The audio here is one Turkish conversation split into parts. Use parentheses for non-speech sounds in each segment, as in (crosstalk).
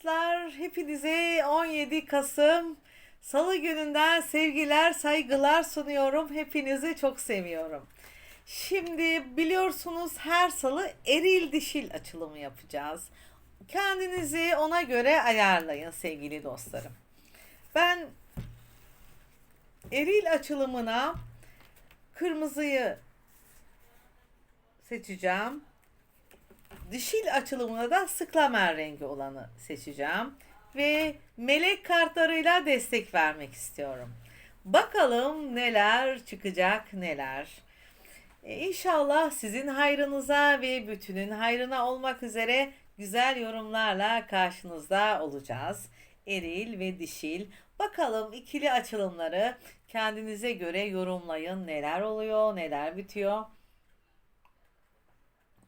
dostlar, hepinize 17 Kasım Salı gününden sevgiler, saygılar sunuyorum. Hepinizi çok seviyorum. Şimdi biliyorsunuz her salı eril dişil açılımı yapacağız. Kendinizi ona göre ayarlayın sevgili dostlarım. Ben eril açılımına kırmızıyı seçeceğim. Dişil açılımına da sıklamer rengi olanı seçeceğim. Ve melek kartlarıyla destek vermek istiyorum. Bakalım neler çıkacak neler. E, İnşallah sizin hayrınıza ve bütünün hayrına olmak üzere güzel yorumlarla karşınızda olacağız. Eril ve dişil. Bakalım ikili açılımları kendinize göre yorumlayın. Neler oluyor, neler bitiyor.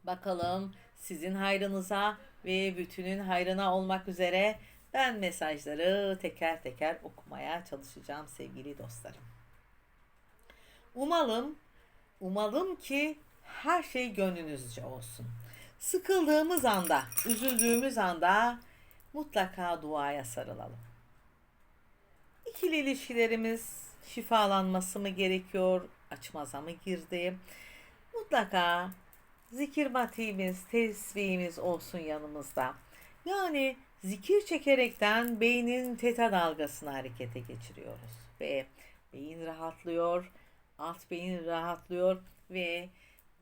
Bakalım sizin hayrınıza ve bütünün hayrına olmak üzere ben mesajları teker teker okumaya çalışacağım sevgili dostlarım. Umalım, umalım ki her şey gönlünüzce olsun. Sıkıldığımız anda, üzüldüğümüz anda mutlaka duaya sarılalım. İkili ilişkilerimiz şifalanması mı gerekiyor, açmaza mı girdi? Mutlaka zikir matimiz, tesbihimiz olsun yanımızda. Yani zikir çekerekten beynin teta dalgasını harekete geçiriyoruz. Ve beyin rahatlıyor, alt beyin rahatlıyor ve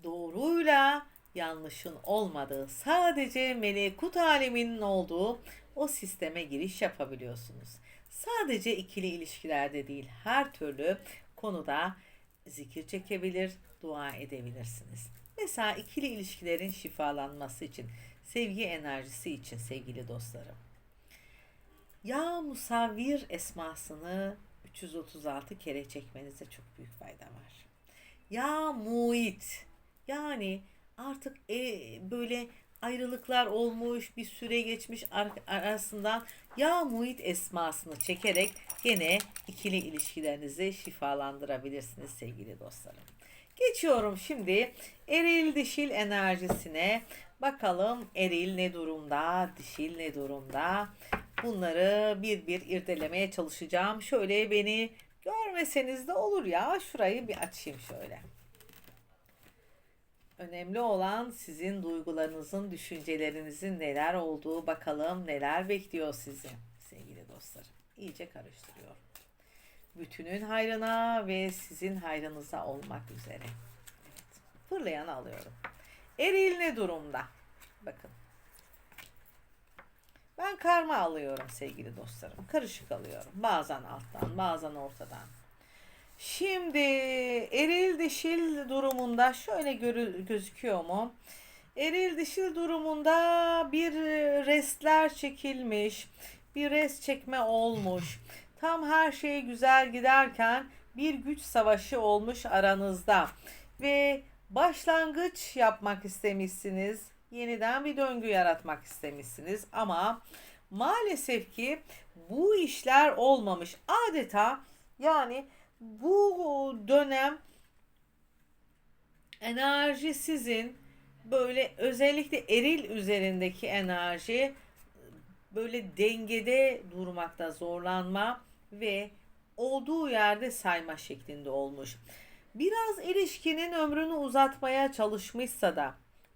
doğruyla yanlışın olmadığı, sadece melekut aleminin olduğu o sisteme giriş yapabiliyorsunuz. Sadece ikili ilişkilerde değil, her türlü konuda zikir çekebilir, dua edebilirsiniz. Mesela ikili ilişkilerin şifalanması için, sevgi enerjisi için sevgili dostlarım. Ya musavvir esmasını 336 kere çekmenize çok büyük fayda var. Ya muit yani artık e, böyle ayrılıklar olmuş bir süre geçmiş ar- arasından ya muit esmasını çekerek gene ikili ilişkilerinizi şifalandırabilirsiniz sevgili dostlarım. Geçiyorum şimdi eril dişil enerjisine. Bakalım eril ne durumda, dişil ne durumda. Bunları bir bir irdelemeye çalışacağım. Şöyle beni görmeseniz de olur ya. Şurayı bir açayım şöyle. Önemli olan sizin duygularınızın, düşüncelerinizin neler olduğu. Bakalım neler bekliyor sizi sevgili dostlarım. İyice karıştırıyorum bütünün hayrına ve sizin hayrınıza olmak üzere. Evet. Fırlayanı alıyorum. Eril ne durumda? Bakın. Ben karma alıyorum sevgili dostlarım. Karışık alıyorum. Bazen alttan, bazen ortadan. Şimdi eril dişil durumunda şöyle görü, gözüküyor mu? Eril dişil durumunda bir restler çekilmiş, bir rest çekme olmuş. Tam her şey güzel giderken bir güç savaşı olmuş aranızda ve başlangıç yapmak istemişsiniz. Yeniden bir döngü yaratmak istemişsiniz ama maalesef ki bu işler olmamış. Adeta yani bu dönem enerji sizin böyle özellikle eril üzerindeki enerji böyle dengede durmakta zorlanma ve olduğu yerde sayma şeklinde olmuş. Biraz ilişkinin ömrünü uzatmaya çalışmışsa da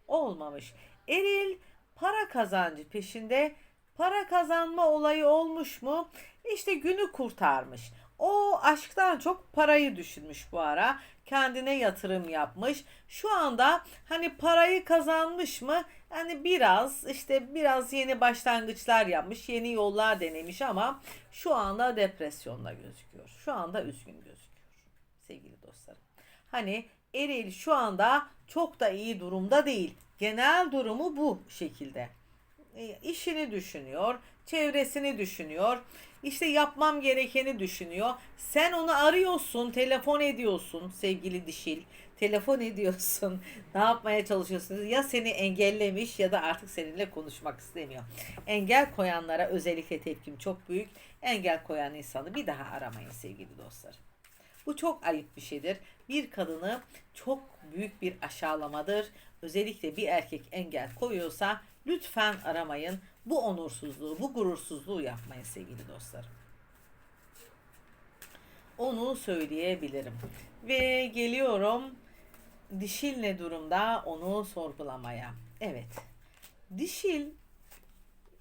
olmamış. Eril para kazancı peşinde para kazanma olayı olmuş mu? İşte günü kurtarmış. O aşktan çok parayı düşünmüş bu ara. Kendine yatırım yapmış. Şu anda hani parayı kazanmış mı? Yani biraz işte biraz yeni başlangıçlar yapmış. Yeni yollar denemiş ama şu anda depresyonda gözüküyor. Şu anda üzgün gözüküyor. Sevgili dostlarım. Hani Eril şu anda çok da iyi durumda değil. Genel durumu bu şekilde. E, işini düşünüyor, çevresini düşünüyor. İşte yapmam gerekeni düşünüyor. Sen onu arıyorsun, telefon ediyorsun sevgili dişil. Telefon ediyorsun. (laughs) ne yapmaya çalışıyorsunuz? Ya seni engellemiş ya da artık seninle konuşmak istemiyor. Engel koyanlara özellikle tepkim çok büyük. Engel koyan insanı bir daha aramayın sevgili dostlar. Bu çok ayıp bir şeydir. Bir kadını çok büyük bir aşağılamadır. Özellikle bir erkek engel koyuyorsa lütfen aramayın. bu onursuzluğu, bu gurursuzluğu yapmayın sevgili dostlarım. Onu söyleyebilirim. Ve geliyorum dişil ne durumda onu sorgulamaya. Evet. Dişil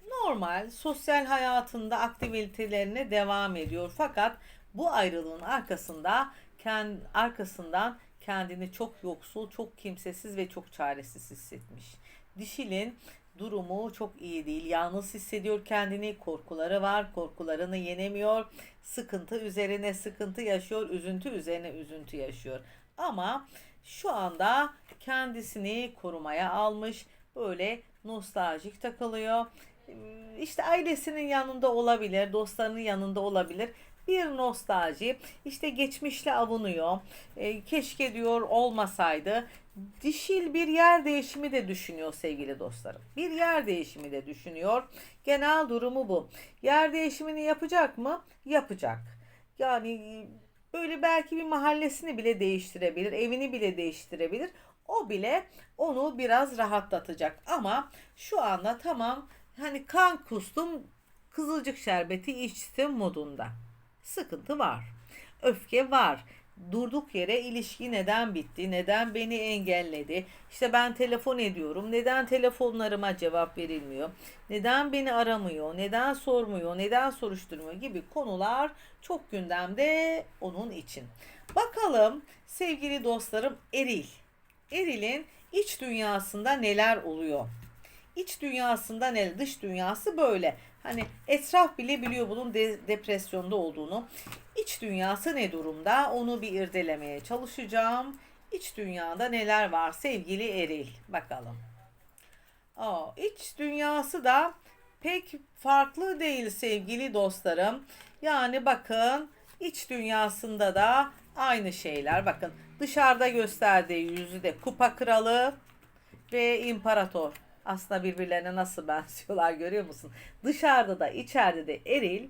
normal sosyal hayatında aktivitelerine devam ediyor. Fakat bu ayrılığın arkasında kend, arkasından kendini çok yoksul, çok kimsesiz ve çok çaresiz hissetmiş. Dişilin durumu çok iyi değil. Yalnız hissediyor kendini. Korkuları var. Korkularını yenemiyor. Sıkıntı üzerine sıkıntı yaşıyor. Üzüntü üzerine üzüntü yaşıyor. Ama şu anda kendisini korumaya almış. Böyle nostaljik takılıyor. İşte ailesinin yanında olabilir, dostlarının yanında olabilir. Bir nostalji, işte geçmişle avunuyor. E, keşke diyor olmasaydı. Dişil bir yer değişimi de düşünüyor sevgili dostlarım. Bir yer değişimi de düşünüyor. Genel durumu bu. Yer değişimini yapacak mı? Yapacak. Yani böyle belki bir mahallesini bile değiştirebilir, evini bile değiştirebilir. O bile onu biraz rahatlatacak. Ama şu anda tamam hani kan kustum, kızılcık şerbeti içtim modunda. Sıkıntı var. Öfke var. Durduk yere ilişki neden bitti? Neden beni engelledi? İşte ben telefon ediyorum. Neden telefonlarıma cevap verilmiyor? Neden beni aramıyor? Neden sormuyor? Neden soruşturmuyor gibi konular çok gündemde onun için. Bakalım sevgili dostlarım Eril. Eril'in iç dünyasında neler oluyor? İç dünyasında ne, dış dünyası böyle. Hani etraf bile biliyor bunun de, depresyonda olduğunu. İç dünyası ne durumda? Onu bir irdelemeye çalışacağım. İç dünyada neler var sevgili Eril? Bakalım. Aa, iç dünyası da pek farklı değil sevgili dostlarım. Yani bakın iç dünyasında da aynı şeyler. Bakın dışarıda gösterdiği yüzü de kupa kralı ve imparator. Aslında birbirlerine nasıl (laughs) benziyorlar görüyor musun? Dışarıda da içeride de eril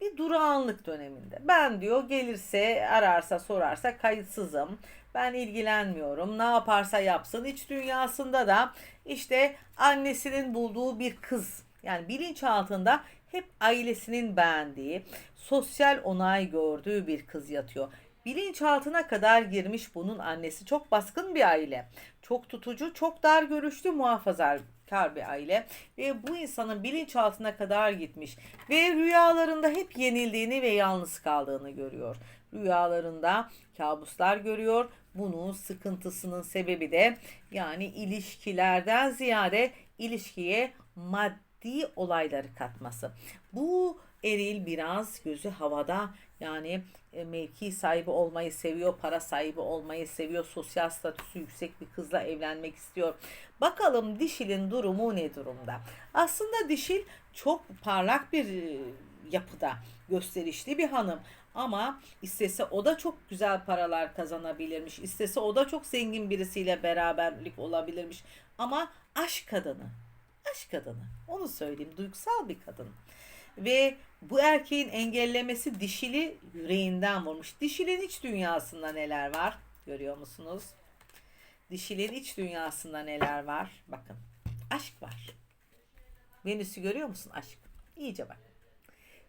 bir durağanlık döneminde. Ben diyor gelirse ararsa sorarsa kayıtsızım. Ben ilgilenmiyorum. Ne yaparsa yapsın. İç dünyasında da işte annesinin bulduğu bir kız. Yani bilinçaltında hep ailesinin beğendiği, sosyal onay gördüğü bir kız yatıyor. Bilinçaltına kadar girmiş bunun annesi. Çok baskın bir aile. Çok tutucu, çok dar görüşlü, muhafazakar bir aile. Ve bu insanın bilinçaltına kadar gitmiş. Ve rüyalarında hep yenildiğini ve yalnız kaldığını görüyor. Rüyalarında kabuslar görüyor. Bunun sıkıntısının sebebi de yani ilişkilerden ziyade ilişkiye maddi olayları katması. Bu eril biraz gözü havada yani e, mevki sahibi olmayı seviyor, para sahibi olmayı seviyor, sosyal statüsü yüksek bir kızla evlenmek istiyor. Bakalım dişilin durumu ne durumda? Aslında dişil çok parlak bir e, yapıda, gösterişli bir hanım. Ama istese o da çok güzel paralar kazanabilirmiş. İstese o da çok zengin birisiyle beraberlik olabilirmiş. Ama aşk kadını. Aşk kadını. Onu söyleyeyim. Duygusal bir kadın. Ve bu erkeğin engellemesi dişili yüreğinden vurmuş. Dişilin iç dünyasında neler var? Görüyor musunuz? Dişilin iç dünyasında neler var? Bakın. Aşk var. Venüs'ü görüyor musun? Aşk. İyice bak.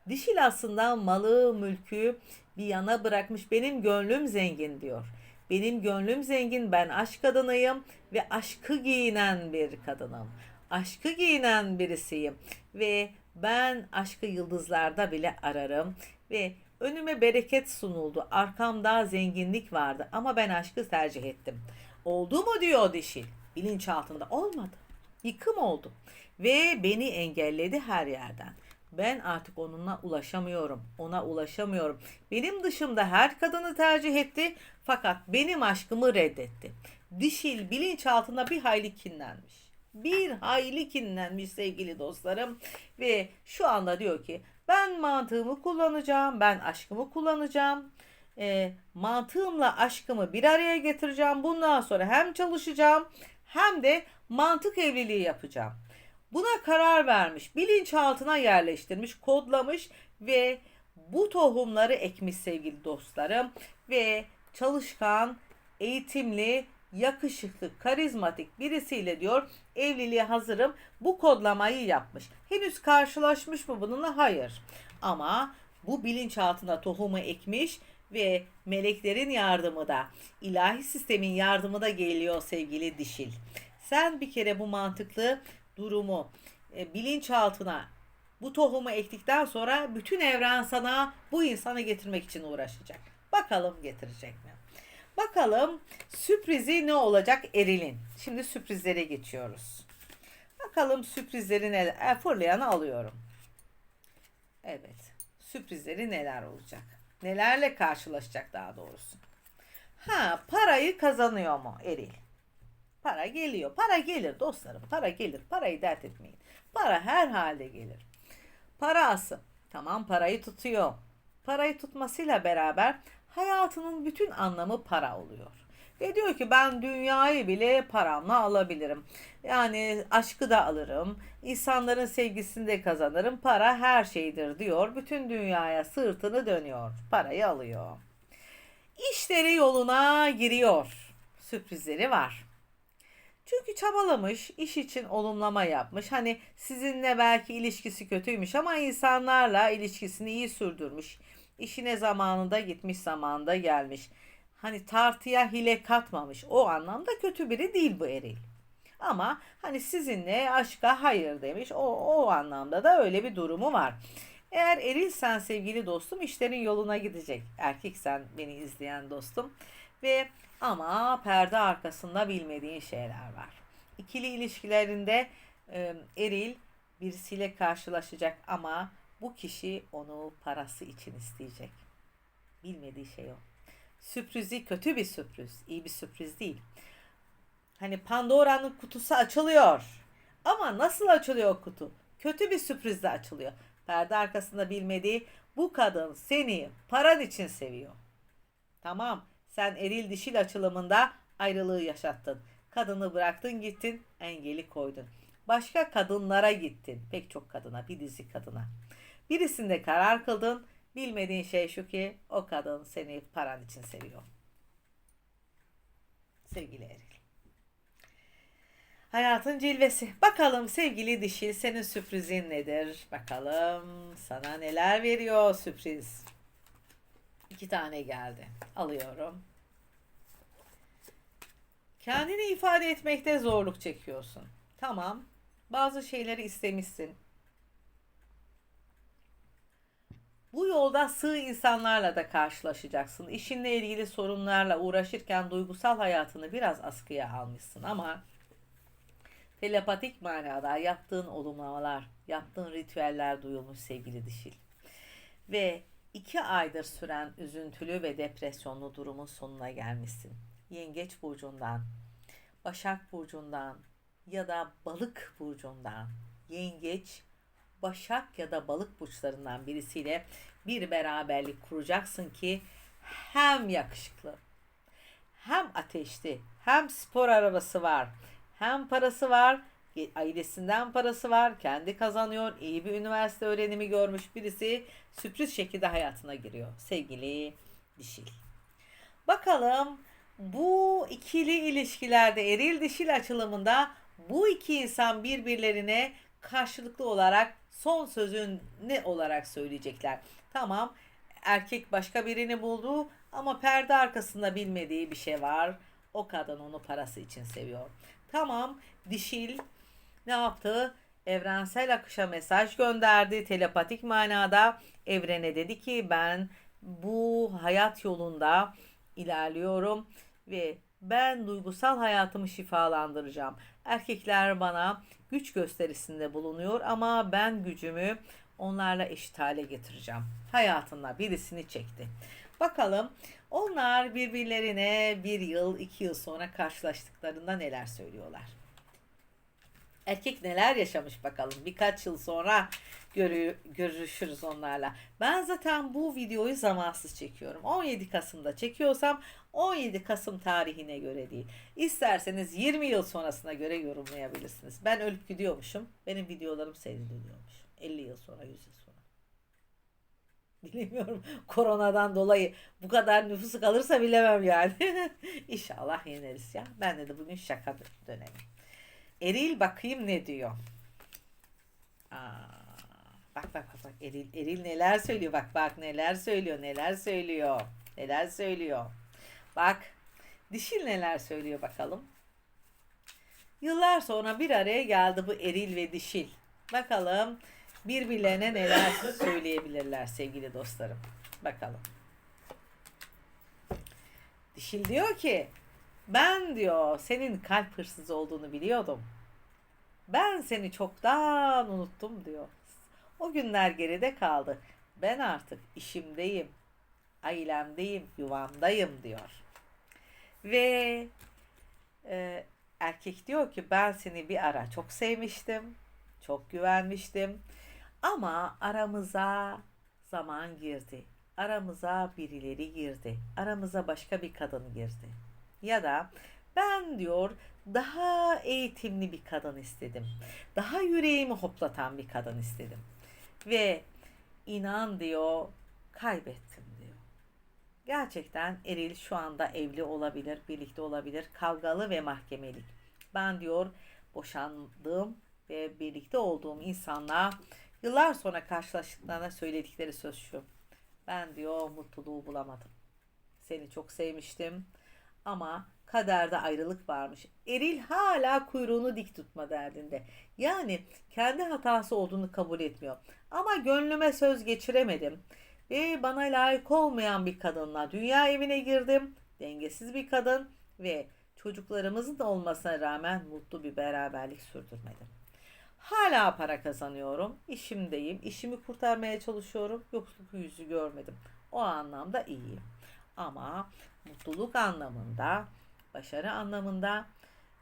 Dişil aslında malı, mülkü bir yana bırakmış. Benim gönlüm zengin diyor. Benim gönlüm zengin, ben aşk kadınıyım ve aşkı giyinen bir kadınım. Aşkı giyinen birisiyim ve ben aşkı yıldızlarda bile ararım ve önüme bereket sunuldu. Arkamda zenginlik vardı ama ben aşkı tercih ettim. Oldu mu diyor dişil. Bilinçaltında olmadı. Yıkım oldu ve beni engelledi her yerden. Ben artık onunla ulaşamıyorum. Ona ulaşamıyorum. Benim dışımda her kadını tercih etti fakat benim aşkımı reddetti. Dişil bilinçaltında bir hayli kinlenmiş bir hayli kinlenmiş sevgili dostlarım. Ve şu anda diyor ki ben mantığımı kullanacağım ben aşkımı kullanacağım. E, mantığımla aşkımı bir araya getireceğim. Bundan sonra hem çalışacağım hem de mantık evliliği yapacağım. Buna karar vermiş bilinçaltına yerleştirmiş kodlamış ve bu tohumları ekmiş sevgili dostlarım. Ve çalışkan eğitimli yakışıklı, karizmatik birisiyle diyor evliliğe hazırım. Bu kodlamayı yapmış. Henüz karşılaşmış mı bununla? Hayır. Ama bu bilinçaltına tohumu ekmiş ve meleklerin yardımı da ilahi sistemin yardımı da geliyor sevgili dişil. Sen bir kere bu mantıklı durumu e, bilinçaltına bu tohumu ektikten sonra bütün evren sana bu insanı getirmek için uğraşacak. Bakalım getirecek mi? Bakalım sürprizi ne olacak Eril'in? Şimdi sürprizlere geçiyoruz. Bakalım sürprizleri neler? E, fırlayanı alıyorum. Evet. Sürprizleri neler olacak? Nelerle karşılaşacak daha doğrusu. Ha parayı kazanıyor mu Eril? Para geliyor. Para gelir dostlarım. Para gelir. Parayı dert etmeyin. Para her halde gelir. Parası. Tamam parayı tutuyor. Parayı tutmasıyla beraber hayatının bütün anlamı para oluyor. Ve diyor ki ben dünyayı bile paramla alabilirim. Yani aşkı da alırım. insanların sevgisini de kazanırım. Para her şeydir diyor. Bütün dünyaya sırtını dönüyor. Parayı alıyor. İşleri yoluna giriyor. Sürprizleri var. Çünkü çabalamış, iş için olumlama yapmış. Hani sizinle belki ilişkisi kötüymüş ama insanlarla ilişkisini iyi sürdürmüş. İşine zamanında gitmiş, zamanında gelmiş. Hani tartıya hile katmamış. O anlamda kötü biri değil bu eril. Ama hani sizinle aşka hayır demiş. O, o anlamda da öyle bir durumu var. Eğer erilsen sevgili dostum işlerin yoluna gidecek. Erkeksen beni izleyen dostum. Ve ama perde arkasında bilmediğin şeyler var. İkili ilişkilerinde e, eril birisiyle karşılaşacak ama bu kişi onu parası için isteyecek. Bilmediği şey o. Sürprizi kötü bir sürpriz, iyi bir sürpriz değil. Hani Pandora'nın kutusu açılıyor. Ama nasıl açılıyor o kutu? Kötü bir sürprizle açılıyor. Perde arkasında bilmediği bu kadın seni paran için seviyor. Tamam sen eril dişil açılımında ayrılığı yaşattın. Kadını bıraktın gittin engeli koydun. Başka kadınlara gittin. Pek çok kadına bir dizi kadına. Birisinde karar kıldın. Bilmediğin şey şu ki o kadın seni paran için seviyor. Sevgili Eril. Hayatın cilvesi. Bakalım sevgili dişil senin sürprizin nedir? Bakalım sana neler veriyor sürpriz. İki tane geldi. Alıyorum. Kendini ifade etmekte zorluk çekiyorsun. Tamam. Bazı şeyleri istemişsin. Bu yolda sığ insanlarla da karşılaşacaksın. İşinle ilgili sorunlarla uğraşırken duygusal hayatını biraz askıya almışsın ama telepatik manada yaptığın olumlamalar, yaptığın ritüeller duyulmuş sevgili dişil. Ve iki aydır süren üzüntülü ve depresyonlu durumun sonuna gelmişsin. Yengeç burcundan, Başak burcundan ya da Balık burcundan, Yengeç, Başak ya da Balık burçlarından birisiyle bir beraberlik kuracaksın ki hem yakışıklı, hem ateşli, hem spor arabası var, hem parası var, ailesinden parası var, kendi kazanıyor, iyi bir üniversite öğrenimi görmüş birisi sürpriz şekilde hayatına giriyor. Sevgili dişil. Bakalım bu ikili ilişkilerde eril dişil açılımında bu iki insan birbirlerine karşılıklı olarak son sözün ne olarak söyleyecekler. Tamam erkek başka birini buldu ama perde arkasında bilmediği bir şey var. O kadın onu parası için seviyor. Tamam dişil ne yaptı? Evrensel akışa mesaj gönderdi. Telepatik manada evrene dedi ki ben bu hayat yolunda ilerliyorum ve ben duygusal hayatımı şifalandıracağım. Erkekler bana güç gösterisinde bulunuyor ama ben gücümü onlarla eşit hale getireceğim. Hayatında birisini çekti. Bakalım onlar birbirlerine bir yıl, iki yıl sonra karşılaştıklarında neler söylüyorlar. Erkek neler yaşamış bakalım. Birkaç yıl sonra görü, görüşürüz onlarla. Ben zaten bu videoyu zamansız çekiyorum. 17 Kasım'da çekiyorsam 17 Kasım tarihine göre değil. İsterseniz 20 yıl sonrasına göre yorumlayabilirsiniz. Ben ölüp gidiyormuşum. Benim videolarım seyrediliyormuş. 50 yıl sonra, 100 yıl sonra. Bilemiyorum koronadan dolayı bu kadar nüfusu kalırsa bilemem yani. (laughs) İnşallah yeneriz ya. Bende de bugün şaka dönemi. Eril bakayım ne diyor. Aa, bak bak bak bak Eril, Eril neler söylüyor bak bak neler söylüyor neler söylüyor neler söylüyor. Bak dişil neler söylüyor bakalım. Yıllar sonra bir araya geldi bu eril ve dişil. Bakalım birbirlerine neler söyleyebilirler sevgili dostlarım. Bakalım. Dişil diyor ki ben diyor senin kalp hırsızı olduğunu biliyordum. Ben seni çoktan unuttum diyor. O günler geride kaldı. Ben artık işimdeyim, ailemdeyim, yuvamdayım diyor. Ve e, erkek diyor ki ben seni bir ara çok sevmiştim, çok güvenmiştim. Ama aramıza zaman girdi. Aramıza birileri girdi. Aramıza başka bir kadın girdi. Ya da ben diyor daha eğitimli bir kadın istedim. Daha yüreğimi hoplatan bir kadın istedim. Ve inan diyor kaybettim diyor. Gerçekten Eril şu anda evli olabilir, birlikte olabilir, kavgalı ve mahkemelik. Ben diyor boşandığım ve birlikte olduğum insanla yıllar sonra karşılaştıklarına söyledikleri söz şu. Ben diyor mutluluğu bulamadım. Seni çok sevmiştim ama kaderde ayrılık varmış. Eril hala kuyruğunu dik tutma derdinde. Yani kendi hatası olduğunu kabul etmiyor. Ama gönlüme söz geçiremedim. Ve bana layık olmayan bir kadınla dünya evine girdim. Dengesiz bir kadın ve çocuklarımızın da olmasına rağmen mutlu bir beraberlik sürdürmedim. Hala para kazanıyorum. işimdeyim. işimi kurtarmaya çalışıyorum. Yokluk yüzü görmedim. O anlamda iyiyim. Ama mutluluk anlamında, başarı anlamında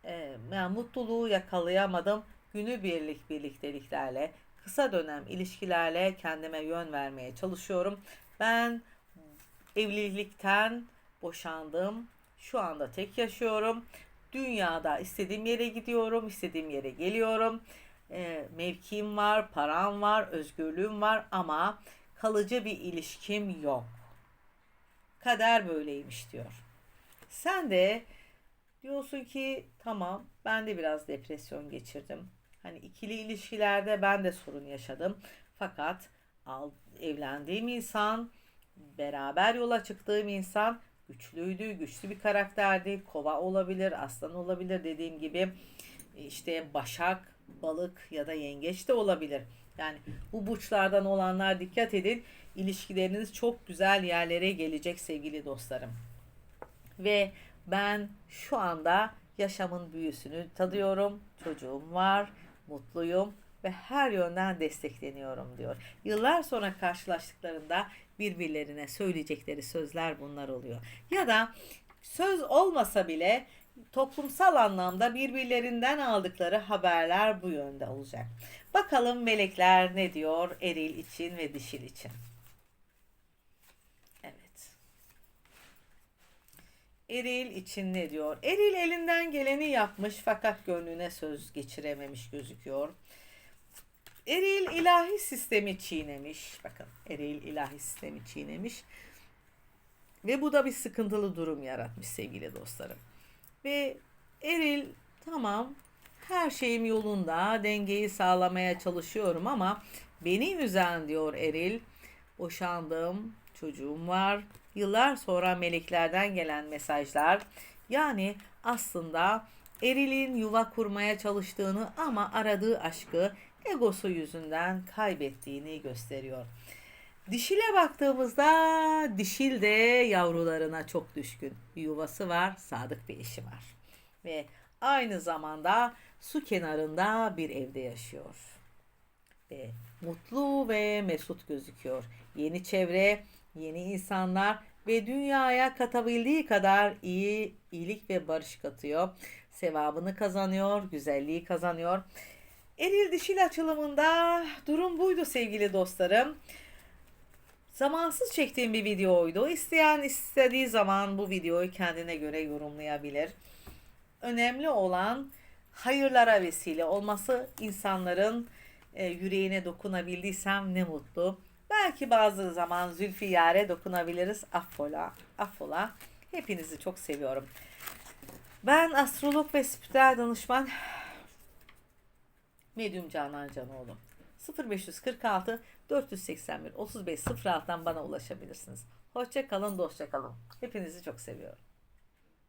e, yani mutluluğu yakalayamadım. Günü birlik birlikteliklerle, kısa dönem ilişkilerle kendime yön vermeye çalışıyorum. Ben evlilikten boşandım. Şu anda tek yaşıyorum. Dünyada istediğim yere gidiyorum, istediğim yere geliyorum. E, mevkim var, param var, özgürlüğüm var ama kalıcı bir ilişkim yok. Kader böyleymiş diyor. Sen de diyorsun ki tamam ben de biraz depresyon geçirdim. Hani ikili ilişkilerde ben de sorun yaşadım. Fakat evlendiğim insan, beraber yola çıktığım insan güçlüydü, güçlü bir karakterdi. Kova olabilir, aslan olabilir dediğim gibi. işte başak, balık ya da yengeç de olabilir. Yani bu burçlardan olanlar dikkat edin. İlişkileriniz çok güzel yerlere gelecek sevgili dostlarım. Ve ben şu anda yaşamın büyüsünü tadıyorum. Çocuğum var, mutluyum ve her yönden destekleniyorum diyor. Yıllar sonra karşılaştıklarında birbirlerine söyleyecekleri sözler bunlar oluyor. Ya da söz olmasa bile toplumsal anlamda birbirlerinden aldıkları haberler bu yönde olacak. Bakalım melekler ne diyor eril için ve dişil için. Evet. Eril için ne diyor? Eril elinden geleni yapmış fakat gönlüne söz geçirememiş gözüküyor. Eril ilahi sistemi çiğnemiş. Bakın Eril ilahi sistemi çiğnemiş. Ve bu da bir sıkıntılı durum yaratmış sevgili dostlarım. Ve Eril tamam her şeyim yolunda dengeyi sağlamaya çalışıyorum ama beni üzen diyor Eril. Boşandım, çocuğum var. Yıllar sonra meleklerden gelen mesajlar. Yani aslında Eril'in yuva kurmaya çalıştığını ama aradığı aşkı egosu yüzünden kaybettiğini gösteriyor. Dişile baktığımızda dişil de yavrularına çok düşkün. Yuvası var, sadık bir eşi var. Ve aynı zamanda su kenarında bir evde yaşıyor. Ve mutlu ve mesut gözüküyor. Yeni çevre, yeni insanlar ve dünyaya katabildiği kadar iyi, iyilik ve barış katıyor. Sevabını kazanıyor, güzelliği kazanıyor. Eril dişil açılımında durum buydu sevgili dostlarım. Zamansız çektiğim bir videoydu. İsteyen istediği zaman bu videoyu kendine göre yorumlayabilir. Önemli olan hayırlara vesile olması insanların e, yüreğine dokunabildiysem ne mutlu. Belki bazı zaman Zülfiyar'e dokunabiliriz. Affola, affola. Hepinizi çok seviyorum. Ben astrolog ve spiritüel danışman Medyum Canan Canoğlu. 0546 481 35 06'dan bana ulaşabilirsiniz. Hoşça kalın, dostça kalın. Hepinizi çok seviyorum.